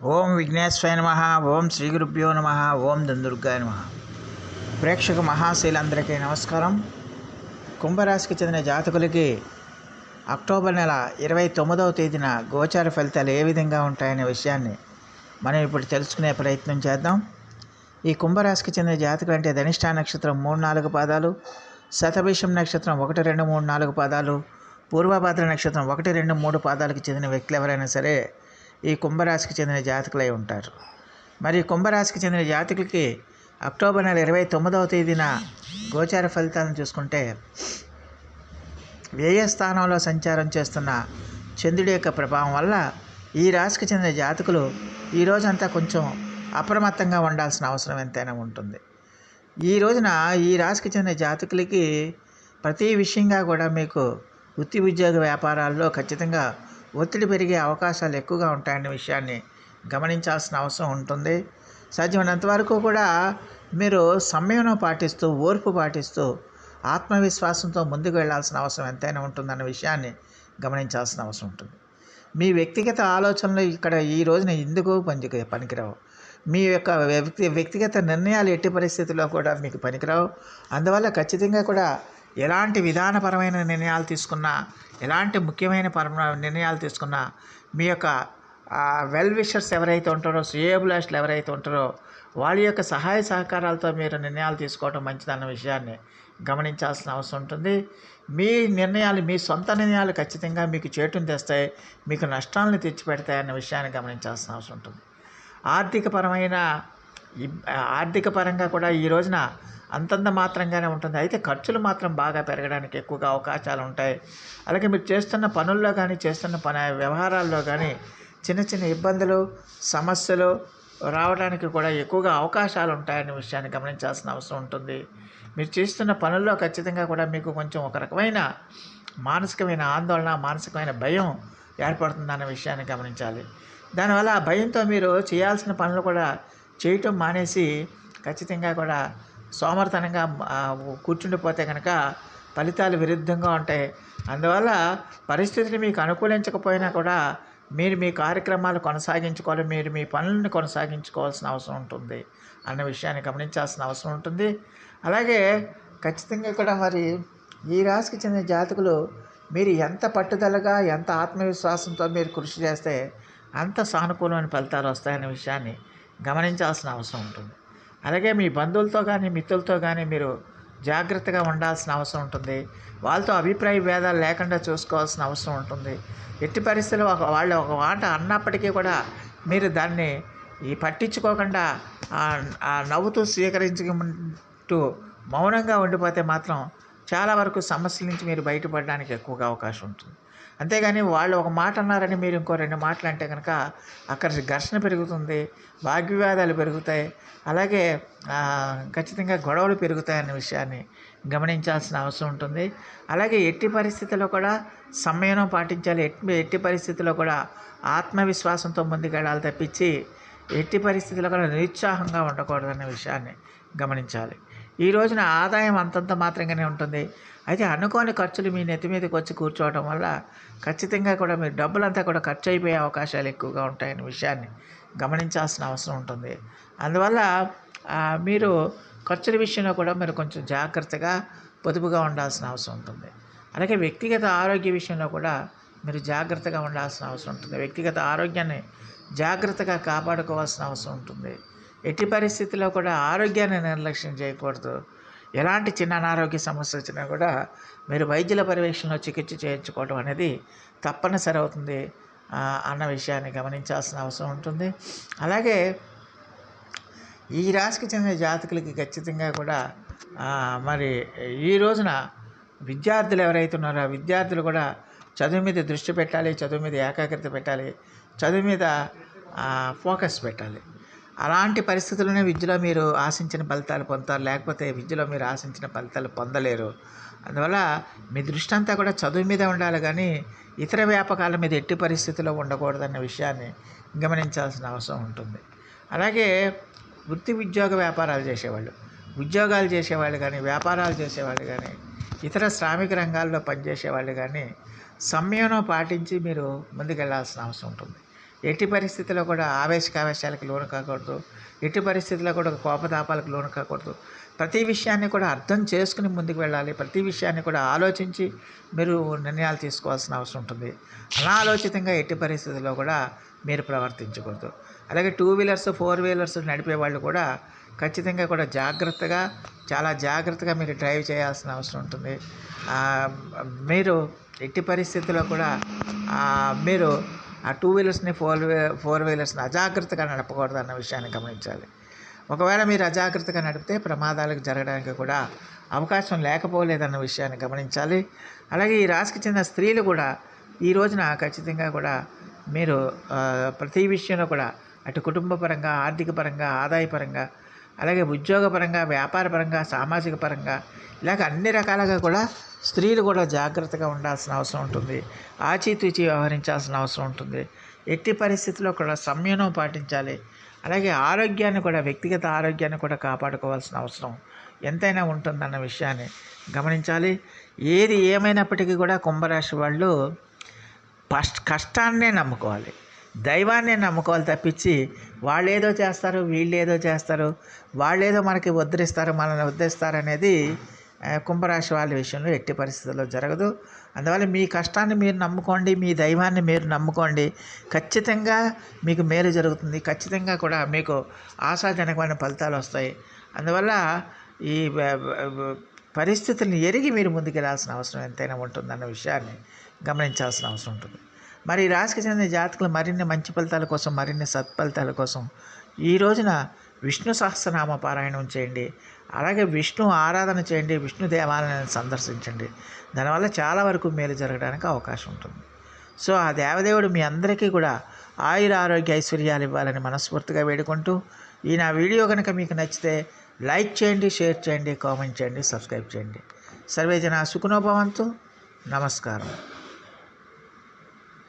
ఓం విఘ్నేశ్వరాయ నమ ఓం శ్రీ గురుభ్యో నమ ఓం దందుర్గాయ నమ. ప్రేక్షక మహాశీలందరికీ నమస్కారం. కుంభరాశికి చెందిన జాతకులకి అక్టోబర్ నెల ఇరవై తొమ్మిదవ తేదీన గోచార ఫలితాలు ఏ విధంగా ఉంటాయనే విషయాన్ని మనం ఇప్పుడు తెలుసుకునే ప్రయత్నం చేద్దాం. ఈ కుంభరాశికి చెందిన జాతకులు అంటే ధనిష్ఠా నక్షత్రం మూడు నాలుగు పాదాలు శతభిషం నక్షత్రం ఒకటి రెండు మూడు నాలుగు పాదాలు పూర్వభద్ర నక్షత్రం ఒకటి రెండు మూడు పాదాలకు చెందిన వ్యక్తులు ఎవరైనా సరే ఈ కుంభరాశికి చెందిన జాతకులై ఉంటారు. మరి కుంభరాశికి చెందిన జాతకులకి అక్టోబర్ నెల ఇరవై తొమ్మిదవ తేదీన గోచార ఫలితాలను చూసుకుంటే వ్యయ స్థానంలో సంచారం చేస్తున్న చంద్రుడి యొక్క ప్రభావం వల్ల ఈ రాశికి చెందిన జాతకులు ఈ రోజంతా కొంచెం అప్రమత్తంగా ఉండాల్సిన అవసరం ఎంతైనా ఉంటుంది. ఈ రోజున ఈ రాశికి చెందిన జాతకులకి ప్రతి విషయంగా కూడా మీకు వృత్తి ఉద్యోగ వ్యాపారాల్లో ఖచ్చితంగా ఒత్తిడి పెరిగే అవకాశాలు ఎక్కువగా ఉంటాయనే విషయాన్ని గమనించాల్సిన అవసరం ఉంటుంది. సాధ్యమైనంత వరకు కూడా మీరు సంయమనం పాటిస్తూ ఓర్పు పాటిస్తూ ఆత్మవిశ్వాసంతో ముందుకు వెళ్ళాల్సిన అవసరం ఎంతైనా ఉంటుందన్న విషయాన్ని గమనించాల్సిన అవసరం ఉంటుంది. మీ వ్యక్తిగత ఆలోచనలు ఇక్కడ ఈ రోజున ఎందుకు పనికి పనికిరావు? మీ యొక్క వ్యక్తి వ్యక్తిగత నిర్ణయాలు ఎట్టి పరిస్థితుల్లో కూడా మీకు పనికిరావు? అందువల్ల ఖచ్చితంగా కూడా ఎలాంటి విధానపరమైన నిర్ణయాలు తీసుకున్నా ఎలాంటి ముఖ్యమైన పరమ నిర్ణయాలు తీసుకున్నా మీ యొక్క వెల్ విషర్స్ ఎవరైతే ఉంటారో శ్రేయభిలాషులు ఎవరైతే ఉంటారో వాళ్ళ యొక్క సహాయ సహకారాలతో మీరు నిర్ణయాలు తీసుకోవడం మంచిదన్న విషయాన్ని గమనించాల్సిన అవసరం ఉంటుంది. మీ నిర్ణయాలు మీ సొంత నిర్ణయాలు ఖచ్చితంగా మీకు చేటును తెస్తాయి మీకు నష్టాలను తెచ్చిపెడతాయన్న విషయాన్ని గమనించాల్సిన అవసరం ఉంటుంది. ఆర్థికపరమైన ఆర్థికపరంగా ఆర్థిక పరంగా కూడా ఈ రోజున అంతంత మాత్రంగానే ఉంటుంది. అయితే ఖర్చులు మాత్రం బాగా పెరగడానికి ఎక్కువగా అవకాశాలు ఉంటాయి. అలాగే మీరు చేస్తున్న పనుల్లో కానీ చేస్తున్న పని వ్యవహారాల్లో కానీ చిన్న చిన్న ఇబ్బందులు సమస్యలు రావడానికి కూడా ఎక్కువగా అవకాశాలు ఉంటాయనే విషయాన్ని గమనించాల్సిన అవసరం ఉంటుంది. మీరు చేస్తున్న పనుల్లో ఖచ్చితంగా కూడా మీకు కొంచెం ఒక రకమైన మానసికమైన ఆందోళన మానసికమైన భయం ఏర్పడుతుందన్న విషయాన్ని గమనించాలి. దానివల్ల ఆ భయంతో మీరు చేయాల్సిన పనులు కూడా చేయటం మానేసి ఖచ్చితంగా కూడా సోమరతనంగా కూర్చుండిపోతే కనుక ఫలితాలు విరుద్ధంగా ఉంటాయి. అందువల్ల పరిస్థితులు మీకు అనుకూలించకపోయినా కూడా మీరు మీ కార్యక్రమాలు కొనసాగించుకోవాలి మీరు మీ పనులను కొనసాగించుకోవాల్సిన అవసరం ఉంటుంది అన్న విషయాన్ని గమనించాల్సిన అవసరం ఉంటుంది. అలాగే ఖచ్చితంగా కూడా మరి ఈ రాశికి చెందిన జాతకులు మీరు ఎంత పట్టుదలగా ఎంత ఆత్మవిశ్వాసంతో మీరు కృషి చేస్తే అంత సానుకూలమైన ఫలితాలు వస్తాయనే విషయాన్ని గమనించాల్సిన అవసరం ఉంటుంది. అలాగే మీ బంధువులతో కానీ మిత్రులతో కానీ మీరు జాగ్రత్తగా ఉండాల్సిన అవసరం ఉంటుంది. వాళ్ళతో అభిప్రాయ భేదాలు లేకుండా చూసుకోవాల్సిన అవసరం ఉంటుంది. ఎట్టి పరిస్థితుల్లో ఒక వాళ్ళు ఒక మాట అన్నప్పటికీ కూడా మీరు దాన్ని ఈ పట్టించుకోకుండా ఆ నవ్వుతూ స్వీకరించుకుంటూ మౌనంగా ఉండిపోతే మాత్రం చాలా వరకు సమస్యల నుంచి మీరు బయటపడడానికి ఎక్కువగా అవకాశం ఉంటుంది. అంతేగాని వాళ్ళు ఒక మాట అన్నారని మీరు ఇంకో రెండు మాటలు అంటే కనుక అక్కడ ఘర్షణ పెరుగుతుంది వాగ్వివాదాలు పెరుగుతాయి అలాగే ఖచ్చితంగా గొడవలు పెరుగుతాయన్న విషయాన్ని గమనించాల్సిన అవసరం ఉంటుంది. అలాగే ఎట్టి పరిస్థితుల్లో కూడా సమయం పాటించాలి. ఎట్టి ఎట్టి పరిస్థితుల్లో కూడా ఆత్మవిశ్వాసంతో ముందుకెళ్ళాలి తప్పించి ఎట్టి పరిస్థితుల్లో కూడా నిరుత్సాహంగా ఉండకూడదనే విషయాన్ని గమనించాలి. ఈ రోజున ఆదాయం అంతంత మాత్రంగానే ఉంటుంది. అయితే అనుకోని ఖర్చులు మీ నెత్తి మీదకి వచ్చి కూర్చోవడం వల్ల ఖచ్చితంగా కూడా మీరు డబ్బులంతా కూడా ఖర్చు అయిపోయే అవకాశాలు ఎక్కువగా ఉంటాయనే విషయాన్ని గమనించాల్సిన అవసరం ఉంటుంది. అందువల్ల మీరు ఖర్చుల విషయంలో కూడా మీరు కొంచెం జాగ్రత్తగా పొదుపుగా ఉండాల్సిన అవసరం ఉంటుంది. అలాగే వ్యక్తిగత ఆరోగ్య విషయంలో కూడా మీరు జాగ్రత్తగా ఉండాల్సిన అవసరం ఉంటుంది. వ్యక్తిగత ఆరోగ్యాన్ని జాగ్రత్తగా కాపాడుకోవాల్సిన అవసరం ఉంటుంది. ఎట్టి పరిస్థితుల్లో కూడా ఆరోగ్యాన్ని నిర్లక్ష్యం చేయకూడదు. ఎలాంటి చిన్న అనారోగ్య సమస్య వచ్చినా కూడా మీరు వైద్యుల పర్యవేక్షణలో చికిత్స చేయించుకోవడం అనేది తప్పనిసరి అవుతుంది అన్న విషయాన్ని గమనించాల్సిన అవసరం ఉంటుంది. అలాగే ఈ రాశికి చెందిన జాతకులకి ఖచ్చితంగా కూడా మరి ఈ రోజున విద్యార్థులు ఎవరైతే ఉన్నారో ఆ విద్యార్థులు కూడా చదువు మీద దృష్టి పెట్టాలి చదువు మీద ఏకాగ్రత పెట్టాలి చదువు మీద ఫోకస్ పెట్టాలి. అలాంటి పరిస్థితుల్లోనే విద్యలో మీరు ఆశించిన ఫలితాలు పొందుతారు. లేకపోతే విద్యలో మీరు ఆశించిన ఫలితాలు పొందలేరు. అందువల్ల మీ దృష్టి అంతా కూడా చదువు మీద ఉండాలి కానీ ఇతర వ్యాపకాల మీద ఎట్టి పరిస్థితుల్లో ఉండకూడదన్న విషయాన్ని గమనించాల్సిన అవసరం ఉంటుంది. అలాగే వృత్తి ఉద్యోగ వ్యాపారాలు చేసేవాళ్ళు. ఉద్యోగాలు చేసేవాళ్ళు కానీ వ్యాపారాలు చేసేవాళ్ళు కానీ ఇతర శ్రామిక రంగాల్లో పనిచేసేవాళ్ళు కానీ సంయమనం పాటించి మీరు ముందుకెళ్ళాల్సిన అవసరం ఉంటుంది. ఎట్టి పరిస్థితుల్లో కూడా ఆవేశకావేశాలకు లోను కాకూడదు. ఎట్టి పరిస్థితుల్లో కూడా కోపతాపాలకు లోను కాకూడదు. ప్రతి విషయాన్ని కూడా అర్థం చేసుకుని ముందుకు వెళ్ళాలి. ప్రతి విషయాన్ని కూడా ఆలోచించి మీరు నిర్ణయాలు తీసుకోవాల్సిన అవసరం ఉంటుంది. అనాలోచితంగా ఎట్టి పరిస్థితుల్లో కూడా మీరు ప్రవర్తించకూడదు. అలాగే టూ వీలర్స్ ఫోర్ వీలర్స్ నడిపే వాళ్ళు కూడా ఖచ్చితంగా కూడా జాగ్రత్తగా చాలా జాగ్రత్తగా మీరు డ్రైవ్ చేయాల్సిన అవసరం ఉంటుంది. మీరు ఎట్టి పరిస్థితుల్లో కూడా మీరు ఆ టూ వీలర్స్ని ఫోర్ వే ఫోర్ వీలర్స్ని అజాగ్రత్తగా నడపకూడదు అన్న విషయాన్ని గమనించాలి. ఒకవేళ మీరు అజాగ్రత్తగా నడిపితే ప్రమాదాలకు జరగడానికి కూడా అవకాశం లేకపోలేదన్న విషయాన్ని గమనించాలి. అలాగే ఈ రాశికి చెందిన స్త్రీలు కూడా ఈ రోజున ఖచ్చితంగా కూడా మీరు ప్రతి విషయంలో కూడా అటు కుటుంబపరంగా ఆర్థికపరంగా ఆర్థిక పరంగా ఆదాయపరంగా అలాగే ఉద్యోగపరంగా వ్యాపారపరంగా సామాజిక పరంగా ఇలాగ అన్ని రకాలుగా కూడా స్త్రీలు కూడా జాగ్రత్తగా ఉండాల్సిన అవసరం ఉంటుంది. ఆచితూచి వ్యవహరించాల్సిన అవసరం ఉంటుంది. ఎట్టి పరిస్థితుల్లో కూడా సంయమనం పాటించాలి. అలాగే ఆరోగ్యాన్ని కూడా వ్యక్తిగత ఆరోగ్యాన్ని కూడా కాపాడుకోవాల్సిన అవసరం ఎంతైనా ఉంటుందన్న విషయాన్ని గమనించాలి. ఏది ఏమైనప్పటికీ కూడా కుంభరాశి వాళ్ళు ఫస్ట్ కష్టాన్నే నమ్ముకోవాలి. దైవాన్ని నమ్ముకోవాలి తప్పించి వాళ్ళు ఏదో చేస్తారు వీళ్ళు ఏదో చేస్తారు వాళ్ళు ఏదో మనకి ఉద్ధరిస్తారు మనల్ని ఉద్ధరిస్తారు అనేది కుంభరాశి వాళ్ళ విషయంలో ఎట్టి పరిస్థితుల్లో జరగదు. అందువల్ల మీ కష్టాన్ని మీరు నమ్ముకోండి మీ దైవాన్ని మీరు నమ్ముకోండి. ఖచ్చితంగా మీకు మేలు జరుగుతుంది. ఖచ్చితంగా కూడా మీకు ఆశాజనకమైన ఫలితాలు వస్తాయి. అందువల్ల ఈ పరిస్థితుల్ని పరిస్థితులను ఎరిగి మీరు ముందుకెళ్ళాల్సిన అవసరం ఎంతైనా ఉంటుందన్న విషయాన్ని గమనించాల్సిన అవసరం ఉంటుంది. మరి రాశికి చెందిన జాతకులు మరిన్ని మంచి ఫలితాల కోసం మరిన్ని సత్ఫలితాల కోసం ఈ రోజున విష్ణు సహస్రనామ పారాయణం చేయండి. అలాగే విష్ణు ఆరాధన చేయండి విష్ణు దేవాలయాన్ని సందర్శించండి. దానివల్ల చాలా వరకు మేలు జరగడానికి అవకాశం ఉంటుంది. సో ఆ దేవదేవుడు మీ అందరికీ కూడా ఆయుర ఆరోగ్య ఐశ్వర్యాలు ఇవ్వాలని మనస్ఫూర్తిగా వేడుకుంటూ ఈ నా వీడియో కనుక మీకు నచ్చితే లైక్ చేయండి షేర్ చేయండి కామెంట్ చేయండి సబ్స్క్రైబ్ చేయండి. సర్వేజన సుఖనోభవంతు నమస్కారం.